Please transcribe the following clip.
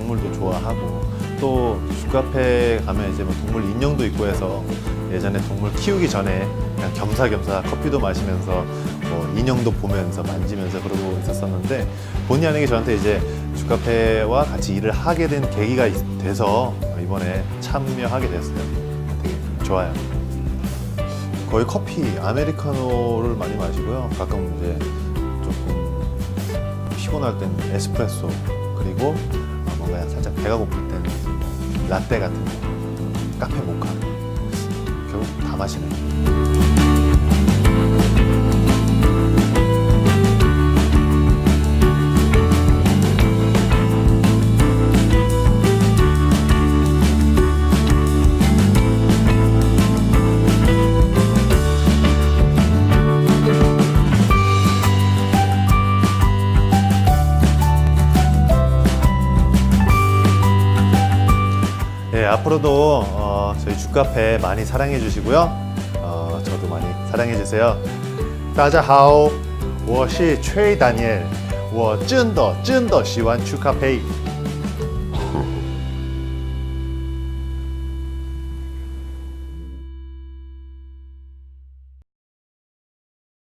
동물도 좋아하고 또 슈카페 가면 이제 뭐 동물 인형도 있고 해서 예전에 동물 키우기 전에 그냥 겸사겸사 커피도 마시면서 뭐 인형도 보면서 만지면서 그러고 있었었는데 본의 아니게 저한테 이제 슈카페와 같이 일을 하게 된 계기가 있- 돼서 이번에 참여하게 됐어요. 되게 좋아요. 거의 커피 아메리카노를 많이 마시고요. 가끔 이제 조금 피곤할 때는 에스프레소 그리고 어, 뭔가 살짝 배가 고플 때는 라떼 같은 거, 카페 모카. 결국 다 마시네 요. 예, 앞으로도 어, 저희 주카페 많이 사랑해 주시고요. 어, 저도 많이 사랑해 주세요. 大家好，我是崔达尼尔，我真的真的喜欢去咖啡。